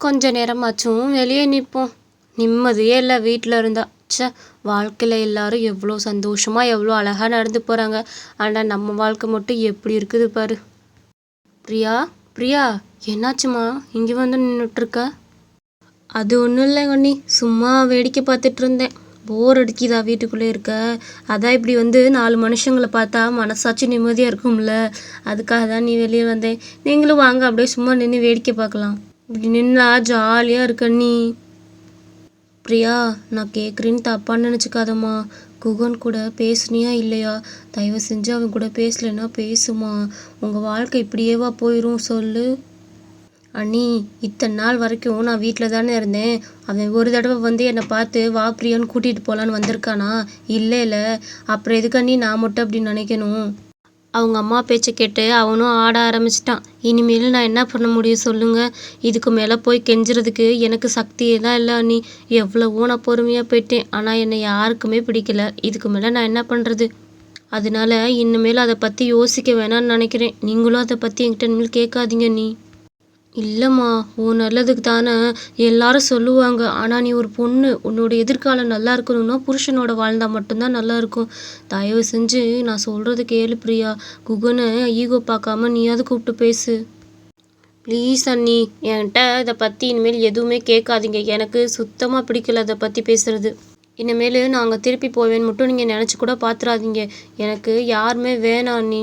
கொஞ்ச நேரமாச்சும் வெளியே நிற்போம். நிம்மதியே இல்லை வீட்டில் இருந்தா. ச்சே வாழ்க்கையில் எல்லாரும் எவ்வளோ சந்தோஷமாக எவ்வளோ அழகாக நடந்து போகிறாங்க ஆனால் நம்ம வாழ்க்கை மட்டும் எப்படி இருக்குது பாரு. பிரியா பிரியா என்னாச்சுமா இங்கே வந்து நின்றுட்டுருக்க அது ஒன்றும் இல்லை கண்ணி. சும்மா வேடிக்கை பார்த்துட்டு இருந்தேன். போர் அடிக்குதா வீட்டுக்குள்ளே இருக்க? அதான் இப்படி வந்து நாலு மனுஷங்களை பார்த்தா மனசாச்சும் நிம்மதியாக இருக்கும்ல. அதுக்காக தான் நீ வெளியே வந்தேன். நீங்களும் வாங்க அப்படியே சும்மா நின்று வேடிக்கை பார்க்கலாம். இப்படி நின்னா ஜாலியாக இருக்க நீ. பிரியா நான் கேட்குறேன்னு தப்பாக நினச்சிக்காதம்மா. குகன் கூட பேசுனியா இல்லையா? தயவு செஞ்சு அவன் கூட பேசலைன்னா பேசுமா. உங்கள் வாழ்க்கை இப்படியேவா போயிடும் சொல்லு. அண்ணி இத்தனை நாள் வரைக்கும் நான் வீட்டில் தானே இருந்தேன். அவன் ஒரு தடவை வந்து என்னை பார்த்து வா பிரியான்னு கூட்டிகிட்டு போகலான்னு வந்திருக்கானா? இல்லை இல்லை அப்புறம் எதுக்கு அண்ணி நான் மட்டும் அப்படின்னு நினைக்கணும்? அவங்க அம்மா பேச்சை கேட்டு அவனும் ஆட ஆரம்பிச்சிட்டான். இனிமேல் நான் என்ன பண்ண முடியும் சொல்லுங்கள் இதுக்கு மேலே போய் கெஞ்சுறதுக்கு எனக்கு சக்தியே தான் இல்லை அண்ணி. எவ்வளவோ நான் பொறுமையாக போயிட்டேன். ஆனால் என்னை யாருக்குமே பிடிக்கல. இதுக்கு மேலே நான் என்ன பண்ணுறது அதனால இனிமேல் அதை பற்றி யோசிக்க வேணாம்னு நினைக்கிறேன். நீங்களும் அதை பற்றி என்கிட்ட இனிமேல் கேட்காதீங்க நீ இல்லைம்மா உன் நல்லதுக்கு தானே எல்லாரும் சொல்லுவாங்க. ஆனால் நீ ஒரு பொண்ணு உன்னோட எதிர்காலம் நல்லா இருக்கணும்னா புருஷனோட வாழ்ந்தால் மட்டும்தான் நல்லா இருக்கும். தயவு செஞ்சு நான் சொல்கிறது கேளு பிரியா. குகனை ஈகோ பார்க்காம நீயாவது கூப்பிட்டு பேசு. ப்ளீஸ் அண்ணி என்கிட்ட இதை பற்றி இனிமேல் எதுவுமே கேட்காதீங்க. எனக்கு சுத்தமாக பிடிக்கல அதை பற்றி பேசுகிறது இனிமேல் நாங்கள் திருப்பி போவேன்னு மட்டும் நீங்கள் நினச்சி கூட பார்த்துறாதீங்க எனக்கு யாருமே வேணாம் அண்ணி.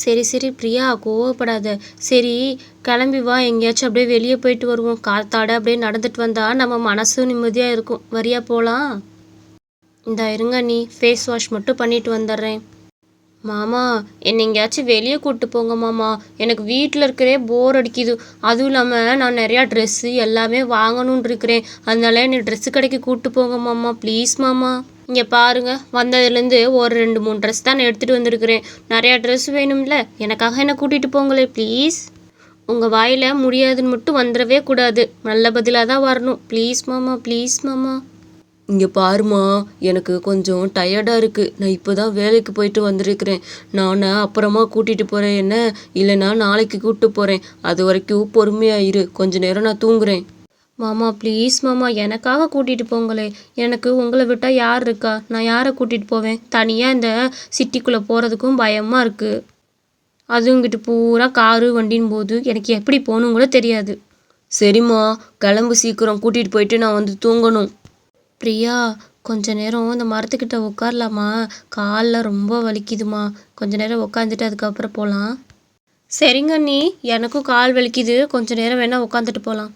சரி சரி பிரியா கோவப்படாத. சரி கிளம்பி வா எங்கேயாச்சும் அப்படியே வெளியே போயிட்டு வருவோம். காத்தாட அப்படியே நடந்துட்டு வந்தால் நம்ம மனசும் நிம்மதியாக இருக்கும். வரியா போகலாம் இந்த இருங்க நீ ஃபேஸ் வாஷ் மட்டும் பண்ணிட்டு வந்துடுறேன். மாமா என்னை எங்கேயாச்சும் வெளியே கூப்பிட்டு போங்க மாமா. எனக்கு வீட்டில் இருக்கிறே போர் அடிக்குது. அதுவும் இல்லாமல் நான் நிறையா ட்ரெஸ்ஸு எல்லாமே வாங்கணும்னு இருக்கிறேன். அதனால என்னை ட்ரெஸ்ஸு கடைக்கு கூப்பிட்டு போங்க மாமா. ப்ளீஸ் மாமா. இங்கே பாருங்கள் வந்ததுலேருந்து ஒரு ரெண்டு மூணு ட்ரெஸ் தான் நான் எடுத்துகிட்டு வந்திருக்கிறேன். நிறையா ட்ரெஸ் வேணும்ல எனக்காக என்ன கூட்டிகிட்டு போங்களே ப்ளீஸ் உங்கள் வாயில் முடியாதுன்னு மட்டும் வந்துடவே கூடாது. நல்ல பதிலாக தான் வரணும். ப்ளீஸ் மாமா ப்ளீஸ் மாமா. இங்கே பாருமா எனக்கு கொஞ்சம் டயர்டாக இருக்குது நான் இப்போ தான் வேலைக்கு போயிட்டு வந்திருக்கிறேன். நான் அப்புறமா கூட்டிகிட்டு போகிறேன் என்ன? இல்லைன்னா நாளைக்கு கூப்பிட்டு போகிறேன் அது வரைக்கும் பொறுமையாக இரு. கொஞ்ச நேரம் நான் தூங்குறேன். மாமா ப்ளீஸ் மாமா எனக்காக கூட்டிகிட்டு போங்களே. எனக்கு உங்களை விட்டால் யார் இருக்கா? நான் யாரை கூட்டிகிட்டு போவேன்? தனியாக இந்த சிட்டிக்குள்ளே போகிறதுக்கும் பயமாக இருக்குது அதுவும் இங்கிட்டு பூரா காரு வண்டின் போது. எனக்கு எப்படி போகணும் கூட தெரியாது. சரிம்மா கிளம்பு சீக்கிரம். கூட்டிகிட்டு போயிட்டு நான் வந்து தூங்கணும். பிரியா கொஞ்ச நேரம் இந்த மரத்துக்கிட்ட உட்காரலாமா? காலில் ரொம்ப வலிக்குதுமா. கொஞ்ச நேரம் உட்காந்துட்டு அதுக்கப்புறம் போகலாம் சரிங்க நீ எனக்கும் கால் வலிக்குது. கொஞ்ச நேரம் வேணால் உட்காந்துட்டு போகலாம்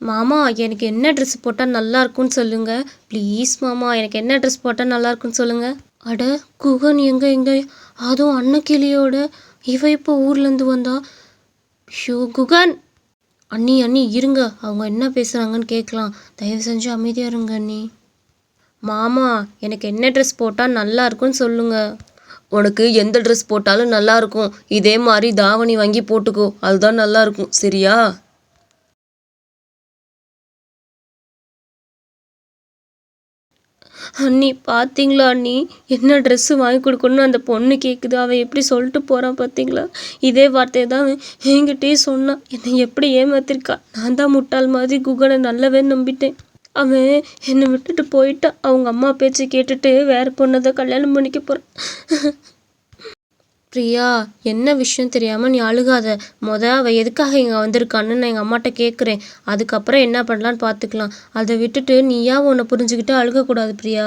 மாமா எனக்கு என்ன ட்ரெஸ் போட்டால் நல்லா இருக்கும்னு சொல்லுங்க. ப்ளீஸ் மாமா எனக்கு என்ன ட்ரெஸ் போட்டால் நல்லா இருக்கும்னு சொல்லுங்க. அட குகன் எங்க எங்க? அதுவும் அன்னக்கிளியோட. இவ இப்போ ஊர்லேருந்து வந்தா. ஷோ குகன்! அண்ணி அண்ணி இருங்க. அவங்க என்ன பேசுகிறாங்கன்னு கேட்கலாம் தயவு செஞ்சு அமைதியாக இருங்க அண்ணி. மாமா எனக்கு என்ன ட்ரெஸ் போட்டால் நல்லா இருக்கும்னு சொல்லுங்க. உனக்கு எந்த ட்ரெஸ் போட்டாலும் நல்லா இருக்கும் இதே மாதிரி தாவணி வாங்கி போட்டுக்கோ. அதுதான் நல்லா இருக்கும் சரியா? அண்ணி பார்த்தீங்களா அண்ணி? என்ன ட்ரெஸ்ஸு வாங்கி கொடுக்கணும்னு அந்த பொண்ணு கேட்குது அவன் எப்படி சொல்லிட்டு போகிறான் பார்த்தீங்களா இதே வார்த்தையை தான் அவன் என்கிட்டயே சொன்னான் என்னை எப்படி ஏமாத்திருக்கா? நான் தான் முட்டாள் மாதிரி குகனை நல்லவே நம்பிட்டேன். அவன் என்னை விட்டுட்டு போயிட்டான் அவங்க அம்மா பேச்சை கேட்டுட்டு வேறு பொண்ணை தான் கல்யாணம் பண்ணிக்க போகிறான் பிரியா என்ன விஷயம் தெரியாமல் நீ அழுகாத. மொத அவள் எதுக்காக இங்கே வந்திருக்கான்னு நான் எங்கள் அம்மாட்ட கேட்குறேன் அதுக்கப்புறம் என்ன பண்ணலான்னு பார்த்துக்கலாம் அதை விட்டுட்டு நீயா உன்னை புரிஞ்சுக்கிட்டு அழுகக்கூடாது பிரியா.